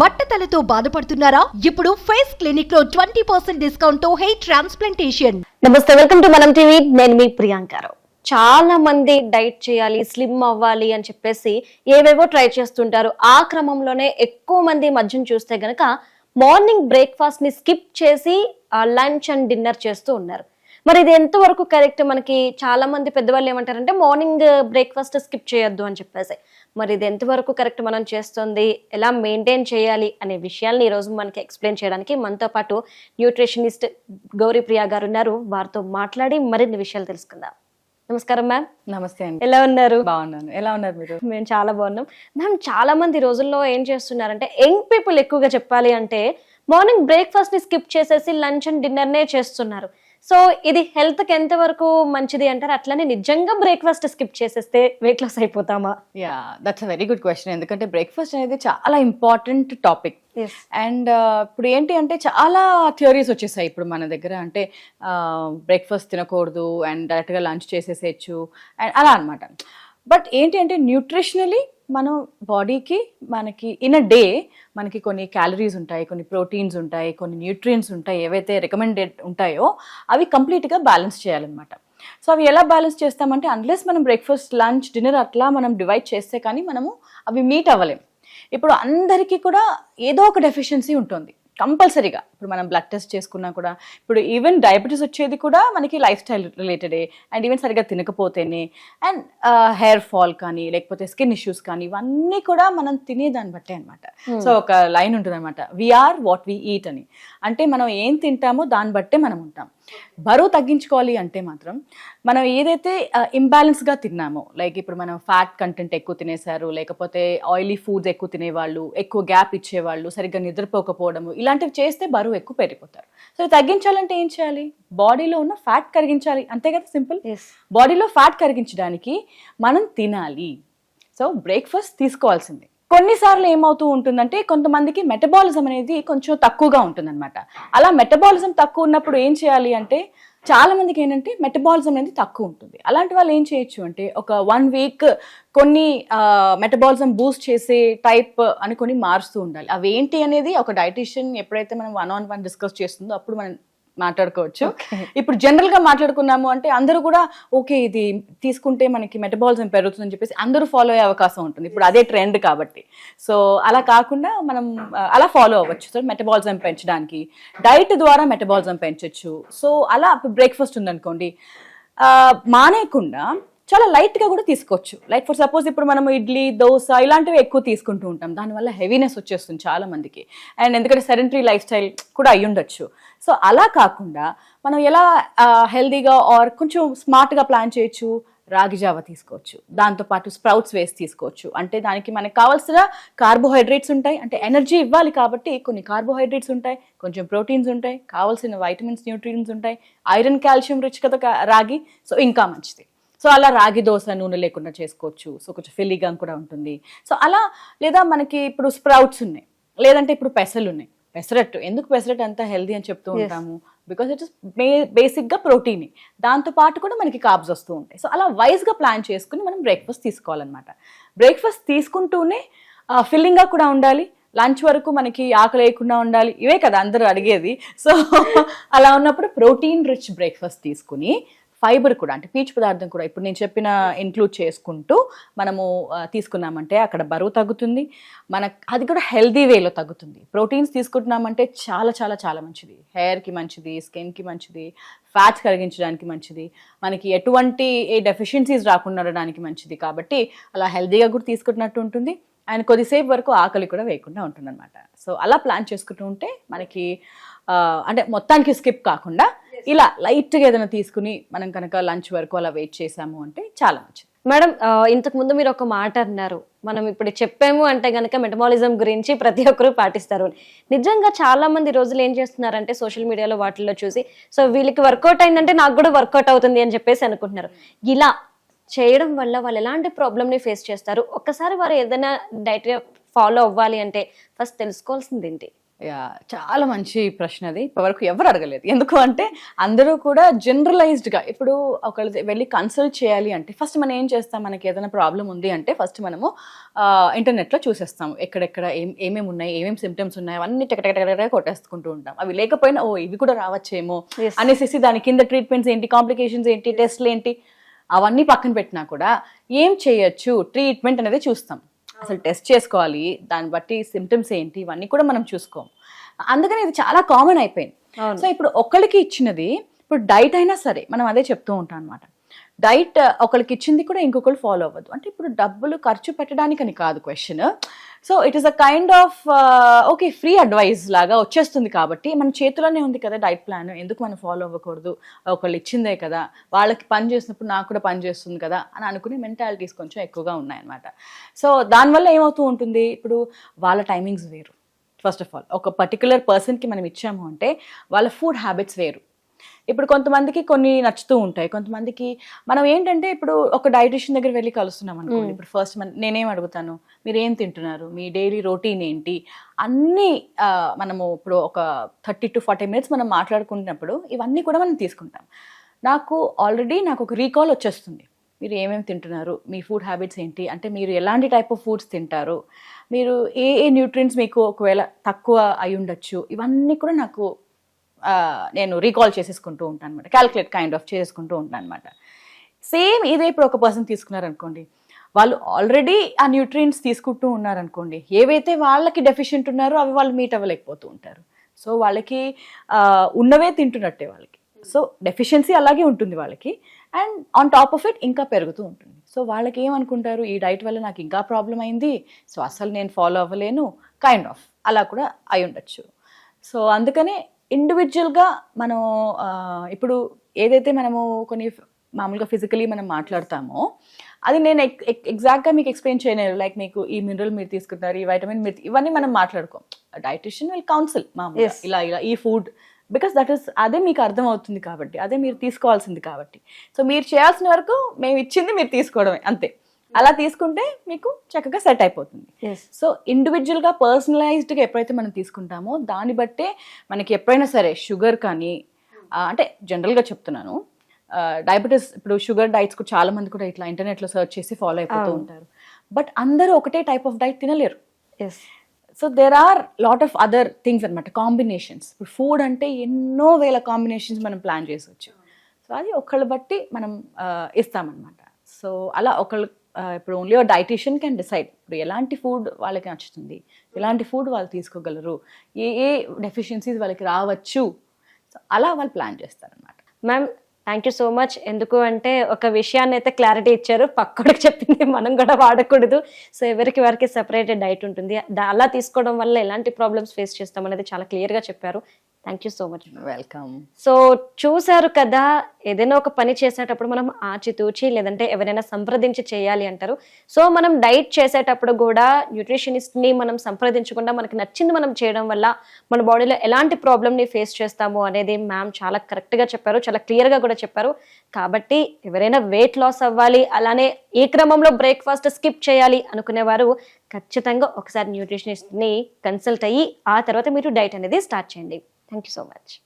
బట్టతలతో బాధపడుతున్నారా? ఇప్పుడు ఫేస్ క్లినిక్లో ట్వంటీ పర్సెంట్ డిస్కౌంట్తో హెయిర్ ట్రాన్స్ప్లాంటేషన్. నమస్తే వెల్కమ్ టు మనం టీవీ. నేను మీ ప్రియాంకారావు చాలా మంది డైట్ చేయాలి స్లిమ్ అవ్వాలి అని చెప్పేసి ఏవేవో ట్రై చేస్తుంటారు. ఆ క్రమంలోనే ఎక్కువ మంది మద్యం మధ్యన చూస్తే గనక మార్నింగ్ బ్రేక్ఫాస్ట్ని స్కిప్ చేసి లంచ్ అండ్ డిన్నర్ చేస్తూ ఉన్నారు. మరి ఇది ఎంతవరకు కరెక్ట్ మనకి చాలా మంది పెద్దవాళ్ళు ఏమంటారంటే మార్నింగ్ బ్రేక్ఫాస్ట్ స్కిప్ చేయొద్దు అని చెప్పేసి. మరి ఇది ఎంతవరకు కరెక్ట్ మనం చేస్తుంది? ఎలా మెయింటైన్ చేయాలి? అనే విషయాల్ని ఈరోజు మనకి ఎక్స్ప్లెయిన్ చేయడానికి మనతో పాటు న్యూట్రిషనిస్ట్ గౌరీ ప్రియా గారు ఉన్నారు. వారితో మాట్లాడి మరిన్ని విషయాలు తెలుసుకుందాం. నమస్కారం మ్యామ్ నమస్తే అండి. ఎలా ఉన్నారు? బాగున్నాను. ఎలా ఉన్నారు మీరు? మేము చాలా బాగున్నాం. మ్యామ్ చాలా మంది రోజుల్లో ఏం చేస్తున్నారంటే యంగ్ పీపుల్ ఎక్కువగా చెప్పాలి అంటే మార్నింగ్ బ్రేక్ఫాస్ట్ని స్కిప్ చేసేసి లంచ్ అండ్ డిన్నర్ నే చేస్తున్నారు. సో ఇది హెల్త్కి ఎంత వరకు మంచిది అంటారు? అట్లనే నిజంగా బ్రేక్ఫాస్ట్ స్కిప్ చేసేస్తే weight loss అయిపోతామా? Yeah that's a very good question ఎందుకంటే బ్రేక్ఫాస్ట్ అనేది చాలా ఇంపార్టెంట్ టాపిక్ అండ్ ఇప్పుడు ఏంటి అంటే చాలా థియరీస్ వచ్చేసాయి ఇప్పుడు మన దగ్గర. అంటే బ్రేక్ఫాస్ట్ తినకూడదు అండ్ డైరెక్ట్గా లంచ్ చేసేసేయచ్చు. అండ్ అలా అనమాట బట్ ఏంటి అంటే న్యూట్రిషనలీ మనం బాడీకి మనకి ఇన్ అ డే మనకి కొన్ని క్యాలరీస్ ఉంటాయి కొన్ని ప్రోటీన్స్ ఉంటాయి కొన్ని న్యూట్రియంట్స్ ఉంటాయి ఏవైతే రికమెండెడ్ ఉంటాయో అవి కంప్లీట్గా బ్యాలెన్స్ చేయాలన్నమాట. సో అవి ఎలా బ్యాలెన్స్ చేస్తామంటే అన్లెస్ మనం బ్రేక్ఫాస్ట్ లంచ్ డిన్నర్ అట్లా మనం డివైడ్ చేస్తే కానీ మనము అవి మీట్ అవ్వలేం. ఇప్పుడు అందరికీ కూడా ఏదో ఒక డెఫిషియన్సీ ఉంటుంది. కంపల్సరీగా ఇప్పుడు మనం బ్లడ్ టెస్ట్ చేసుకున్నా కూడా ఇప్పుడు ఈవెన్ డయాబెటీస్ వచ్చేది కూడా మనకి లైఫ్ స్టైల్ రిలేటెడే అండ్ ఈవెన్ సరిగా తినకపోతేనే. అండ్ హెయిర్ ఫాల్ కానీ లేకపోతే స్కిన్ ఇష్యూస్ కానీ ఇవన్నీ కూడా మనం తినేదాన్ని బట్టే అనమాట సో ఒక లైన్ ఉంటుంది అనమాట వీఆర్ వాట్ వీ ఈట్ అని. అంటే మనం ఏం తింటామో దాన్ని బట్టే మనం ఉంటాం. బరువు తగ్గించుకోవాలి అంటే మాత్రం మనం ఏదైతే ఇంబ్యాలెన్స్గా తిన్నామో లైక్ ఇప్పుడు మనం ఫ్యాట్ కంటెంట్ ఎక్కువ తినేశారు లేకపోతే ఆయిలీ ఫుడ్స్ ఎక్కువ తినేవాళ్ళు ఎక్కువ గ్యాప్ ఇచ్చేవాళ్ళు సరిగ్గా నిద్రపోకపోవడము ఇలాంటివి చేస్తే బరువు ఎక్కువ పెరిగిపోతారు. సో తగ్గించాలంటే ఏం చేయాలి? బాడీలో ఉన్న ఫ్యాట్ కరిగించాలి. అంతే కదా సింపుల్? బాడీలో ఫ్యాట్ కరిగించడానికి మనం తినాలి. సో బ్రేక్ఫాస్ట్ తీసుకోవాల్సిందే. కొన్నిసార్లు ఏమవుతూ ఉంటుందంటే కొంతమందికి మెటబాలిజం అనేది కొంచెం తక్కువగా ఉంటుందన్నమాట. అలా మెటబాలిజం తక్కువ ఉన్నప్పుడు ఏం చేయాలి అంటే చాలా మందికి ఏంటంటే మెటబాలిజం అనేది తక్కువ ఉంటుంది. అలాంటి వాళ్ళు ఏం చేయొచ్చు అంటే ఒక వన్ వీక్ కొన్ని మెటబాలిజం బూస్ట్ చేసే టైప్ అని కొన్ని మారుస్తూ ఉండాలి. అవి ఏంటి అనేది ఒక డైటీషియన్ ఎప్పుడైతే మనం వన్ ఆన్ వన్ డిస్కస్ చేస్తుందో అప్పుడు మనం మాట్లాడుకోవచ్చు. ఇప్పుడు జనరల్గా మాట్లాడుకున్నాము అంటే అందరూ కూడా ఓకే ఇది తీసుకుంటే మనకి మెటబాలిజం పెరుగుతుందని చెప్పేసి అందరూ ఫాలో అయ్యే అవకాశం ఉంటుంది. ఇప్పుడు అదే ట్రెండ్ కాబట్టి. సో అలా కాకుండా మనం అలా ఫాలో అవ్వచ్చు. సో మెటబాలిజం పెంచడానికి. డైట్ ద్వారా మెటబాలిజం పెంచొచ్చు. సో అలా బ్రేక్ఫాస్ట్ ఉందనుకోండి మానేయకుండా చాలా లైట్గా కూడా తీసుకోవచ్చు. లైక్ ఫర్ సపోజ్ ఇప్పుడు మనం ఇడ్లీ దోశ ఇలాంటివి ఎక్కువ తీసుకుంటూ ఉంటాం. దానివల్ల హెవీనెస్ వచ్చేస్తుంది చాలా మందికి. అండ్ ఎందుకంటే సెడెంటరీ లైఫ్ స్టైల్ కూడా అయి ఉండొచ్చు. సో అలా కాకుండా మనం ఎలా హెల్దీగా ఆర్ కొంచెం స్మార్ట్గా ప్లాన్ చేయొచ్చు? రాగి జావ తీసుకోవచ్చు. దాంతోపాటు స్ప్రౌట్స్ వేసి తీసుకోవచ్చు. అంటే దానికి మనకు కావాల్సిన కార్బోహైడ్రేట్స్ ఉంటాయి. అంటే ఎనర్జీ ఇవ్వాలి కాబట్టి కొన్ని కార్బోహైడ్రేట్స్ ఉంటాయి కొంచెం ప్రోటీన్స్ ఉంటాయి కావాల్సిన వైటమిన్స్ న్యూట్రియన్స్ ఉంటాయి ఐరన్ కాల్షియం రిచ్ కదా రాగి. సో ఇంకా మంచిది. సో అలా రాగి దోశ నూనె లేకుండా చేసుకోవచ్చు. సో కొంచెం ఫిల్లీగా కూడా ఉంటుంది. సో అలా లేదా మనకి ఇప్పుడు స్ప్రౌట్స్ ఉన్నాయి. లేదంటే ఇప్పుడు పెసలు ఉన్నాయి. పెసరట్టు. ఎందుకు పెసరట్టు అంత హెల్దీ అని చెప్తూ. ఉంటాము? బికాస్ ఇట్ ఇస్ బేసిక్గా ప్రోటీన్ దాంతో పాటు కూడా మనకి కార్బ్స్ వస్తూ ఉంటాయి. సో అలా వైజ్గా ప్లాన్ చేసుకుని మనం బ్రేక్ఫాస్ట్ తీసుకోవాలన్నమాట. బ్రేక్ఫాస్ట్ తీసుకుంటూనే ఫిల్లింగ్గా కూడా ఉండాలి. లంచ్ వరకు మనకి ఆకలి వేయకుండా ఉండాలి. ఇవే కదా అందరూ అడిగేది. సో అలా ఉన్నప్పుడు ప్రోటీన్ రిచ్ బ్రేక్ఫాస్ట్ తీసుకుని ఫైబర్ కూడా అంటే పీచు పదార్థం కూడా ఇప్పుడు నేను చెప్పిన ఇంక్లూడ్ చేసుకుంటూ మనము తీసుకున్నామంటే అక్కడ బరువు తగ్గుతుంది. మన అది కూడా హెల్దీ వేలో తగ్గుతుంది. ప్రోటీన్స్ తీసుకుంటున్నామంటే చాలా చాలా చాలా మంచిది. హెయిర్కి మంచిది స్కిన్కి మంచిది ఫ్యాట్స్ కరిగించడానికి మంచిది. మనకి ఎటువంటి ఏ డెఫిషియన్సీస్ రాకుండా ఉండడానికి మంచిది. కాబట్టి అలా హెల్దీగా కూడా తీసుకుంటున్నట్టు ఉంటుంది. అండ్ కొద్దిసేపు వరకు ఆకలి కూడా వేయకుండా ఉంటుందన్నమాట. సో అలా ప్లాన్ చేసుకుంటూ ఉంటే మనకి అంటే మొత్తానికి స్కిప్ కాకుండా ఇలా లైట్గా ఏదైనా తీసుకుని మనం కనుక లంచ్ వరకు అలా వెయిట్ చేసాము అంటే చాలా మంచిది. మేడం ఇంతకు ముందు మీరు ఒక మాట అన్నారు. మనం ఇప్పుడు చెప్పాము అంటే కనుక మెటబాలిజం గురించి ప్రతి ఒక్కరూ పాటిస్తారు అని. నిజంగా చాలా మంది రోజులు ఏం చేస్తున్నారంటే సోషల్ మీడియాలో వాటిల్లో చూసి సో వీళ్ళకి వర్కౌట్ అయిందంటే నాకు కూడా వర్కౌట్ అవుతుంది అని చెప్పేసి అనుకుంటున్నారు. ఇలా చేయడం వల్ల వాళ్ళు ఎలాంటి ప్రాబ్లమ్ని ఫేస్ చేస్తారు? ఒక్కసారి వారు ఏదైనా డైట్ ఫాలో అవ్వాలి అంటే ఫస్ట్ తెలుసుకోవాల్సింది ఏంటి? చాలా మంచి ప్రశ్న అది. ఇప్పటివరకు ఎవరు అడగలేదు. ఎందుకు అంటే అందరూ కూడా జనరలైజ్డ్గా ఇప్పుడు ఒకళ్ళు వెళ్ళి కన్సల్ట్ చేయాలి అంటే ఫస్ట్ మనం ఏం చేస్తాం? మనకి ఏదైనా ప్రాబ్లం ఉంది అంటే ఫస్ట్ మనము ఇంటర్నెట్లో చూసేస్తాం. ఎక్కడెక్కడ ఏం ఏమేమి ఉన్నాయి? ఏమేమి సిమ్టమ్స్ ఉన్నాయి? అవన్నీ టెకటెకటెక కొట్టేసుకుంటూ ఉంటాం. అవి లేకపోయినా ఓ ఇవి కూడా రావచ్చేమో. అనేసి దాని కింద ట్రీట్మెంట్స్ ఏంటి? కాంప్లికేషన్స్ ఏంటి? టెస్ట్లు ఏంటి? అవన్నీ పక్కన పెట్టినా కూడా ఏం చేయొచ్చు? ట్రీట్మెంట్ అనేది చూస్తాం. అసలు టెస్ట్ చేసుకోవాలి. దాన్ని బట్టి సిమ్టమ్స్ ఏంటి? ఇవన్నీ కూడా మనం చూసుకోం. అందుకని ఇది చాలా కామన్ అయిపోయింది. సో ఇప్పుడు ఒకరికి ఇచ్చినది ఇప్పుడు డైట్ అయినా సరే మనం అదే చెప్తూ ఉంటాం అనమాట డైట్ ఒకరికి ఇచ్చింది కూడా ఇంకొకరు ఫాలో అవ్వద్దు. అంటే ఇప్పుడు డబ్బులు ఖర్చు పెట్టడానికని కాదు question. So it is a kind of okay free advice లాగా వచ్చేస్తుంది కాబట్టి మన చేతిలోనే ఉంది కదా డైట్ ప్లాన్. ఎందుకు మనం ఫాలో అవ్వకూడదు? ఒకళ్ళు ఇచ్చిందే కదా. వాళ్ళకి పని చేసినప్పుడు నాకు కూడా పని చేస్తుంది కదా అని అనుకునే మెంటాలిటీస్ కొంచెం ఎక్కువగా ఉన్నాయన్నమాట. సో దానివల్ల ఏమవుతూ ఉంటుంది? ఇప్పుడు వాళ్ళ టైమింగ్స్ వేరు. ఫస్ట్ ఆఫ్ ఆల్ ఒక పర్టికులర్ పర్సన్కి మనం ఇచ్చాము అంటే వాళ్ళ ఫుడ్ హ్యాబిట్స్ వేరు. ఇప్పుడు కొంతమందికి కొన్ని నచ్చుతూ ఉంటాయి. కొంతమందికి మనం ఏంటంటే ఇప్పుడు ఒక డైటిషియన్ దగ్గర వెళ్ళి కలుస్తున్నాం అనుకోండి. ఇప్పుడు ఫస్ట్ మన నేనేం అడుగుతాను? మీరు ఏం తింటున్నారు? మీ డైలీ రొటీన్ ఏంటి? అన్నీ మనము ఇప్పుడు ఒక థర్టీ టు ఫార్టీ మినిట్స్ మనం మాట్లాడుకుంటున్నప్పుడు ఇవన్నీ కూడా మనం తీసుకుంటాం. నాకు ఆల్రెడీ నాకు ఒక రీకాల్ వచ్చేస్తుంది. మీరు ఏమేమి తింటున్నారు? మీ ఫుడ్ హ్యాబిట్స్ ఏంటి? అంటే మీరు ఎలాంటి టైప్ ఆఫ్ ఫుడ్స్ తింటారు? మీరు ఏ ఏ న్యూట్రియంట్స్ మీకు ఒకవేళ తక్కువ అయి ఉండొచ్చు? ఇవన్నీ కూడా నాకు నేను రీకాల్ చేసేసుకుంటూ ఉంటాను అనమాట క్యాల్కులేట్ కైండ్ ఆఫ్ చేసుకుంటూ ఉంటాను అనమాట సేమ్ ఇదే ఇప్పుడు ఒక పర్సన్ తీసుకున్నారనుకోండి. వాళ్ళు ఆల్రెడీ ఆ న్యూట్రియంట్స్ తీసుకుంటూ ఉన్నారనుకోండి. ఏవైతే వాళ్ళకి డెఫిషియెంట్ ఉన్నారో అవి వాళ్ళు మీట్ అవ్వలేకపోతూ ఉంటారు. సో వాళ్ళకి ఉన్నవే తింటున్నట్టే వాళ్ళకి. సో డెఫిషియన్సీ అలాగే ఉంటుంది వాళ్ళకి. And on top of it ఇంకా పెరుగుతూ ఉంటుంది. సో వాళ్ళకి ఏమనుకుంటారు? ఈ డైట్ వల్ల నాకు ఇంకా ప్రాబ్లం అయింది. సో అసలు నేను ఫాలో అవ్వలేను. కైండ్ ఆఫ్ అలా కూడా అయి ఉండొచ్చు. సో అందుకనే ఇండివిజువల్గా మనం ఇప్పుడు ఏదైతే మనము కొన్ని మామూలుగా ఫిజికలీ మనం మాట్లాడతామో అది నేను ఎగ్జాక్ట్గా మీకు ఎక్స్ప్లెయిన్ చేయలేను లైక్ మీకు ఈ మినరల్ మీరు తీసుకుంటారు ఈ వైటమిన్ మీరు ఇవన్నీ మనం మాట్లాడుకోం. డైటిషియన్ విల్ కౌన్సిల్ మామూలుగా. ఇలా ఇలా ఈ ఫుడ్ బికాస్ దట్ ఇస్ అదే మీకు అర్థం అవుతుంది కాబట్టి అదే మీరు తీసుకోవాల్సింది కాబట్టి. సో మీరు చేయాల్సిన వరకు మేము ఇచ్చింది మీరు తీసుకోవడమే అంతే. అలా తీసుకుంటే మీకు చక్కగా సెట్ అయిపోతుంది. సో ఇండివిజువల్గా పర్సనలైజ్డ్గా ఎప్పుడైతే మనం తీసుకుంటామో దాన్ని బట్టే మనకి ఎప్పుడైనా సరే షుగర్ కానీ అంటే జనరల్గా చెప్తున్నాను. డయాబెటీస్ ఇప్పుడు షుగర్ డైట్స్ కూడా చాలా మంది కూడా ఇట్లా ఇంటర్నెట్లో సెర్చ్ చేసి ఫాలో అయిపోతూ. ఉంటారు. బట్ అందరూ ఒకటే టైప్ ఆఫ్ డైట్ తినలేరు. So there are lot of other things అనమాట కాంబినేషన్స్ ఇప్పుడు ఫుడ్ అంటే ఎన్నో వేల కాంబినేషన్స్ మనం ప్లాన్ చేసుకోవచ్చు సో అది ఒకళ్ళు బట్టి మనం ఇస్తామన్నమాట. సో అలా ఒకళ్ళు ఇప్పుడు ఓన్లీ డైటీషియన్ కెన్ డిసైడ్ ఇప్పుడు ఎలాంటి ఫుడ్ వాళ్ళకి నచ్చుతుంది? ఎలాంటి ఫుడ్ వాళ్ళు తీసుకోగలరు? ఏ ఏ డెఫిషియన్సీస్ వాళ్ళకి రావచ్చు? సో అలా వాళ్ళు ప్లాన్ చేస్తారనమాట ma'am thank you so much. ఎందుకు అంటే ఒక విషయాన్ని అయితే క్లారిటీ ఇచ్చారు. పక్కడికి చెప్పింది మనం కూడా వాడకూడదు. సో ఎవరికి వారికి సెపరేటెడ్ డైట్ ఉంటుంది. అలా తీసుకోవడం వల్ల ఎలాంటి ప్రాబ్లమ్స్ ఫేస్ చేస్తాం అనేది చాలా క్లియర్గా చెప్పారు. Thank you so much welcome so చూసారు కదా ఏదైనా ఒక పని చేసేటప్పుడు మనం ఆచితూచి లేదంటే ఎవరైనా సంప్రదించి చేయాలి అంటారు. సో మనం డైట్ చేసేటప్పుడు కూడా nutritionist ని మనం సంప్రదించకుండా మనకి నచ్చింది మనం చేయడం వల్ల మన బాడీలో ఎలాంటి ప్రాబ్లమ్ని ఫేస్ చేస్తాము అనేది మ్యామ్ చాలా కరెక్ట్గా చెప్పారు చాలా క్లియర్గా కూడా చెప్పారు. కాబట్టి ఎవరైనా వెయిట్ లాస్ అవ్వాలి అలానే ఈ క్రమంలో బ్రేక్ఫాస్ట్ స్కిప్ చేయాలి అనుకునేవారు ఖచ్చితంగా ఒకసారి nutritionist ని కన్సల్ట్ అయ్యి ఆ తర్వాత మీరు డైట్ అనేది స్టార్ట్ చేయండి. Thank you so much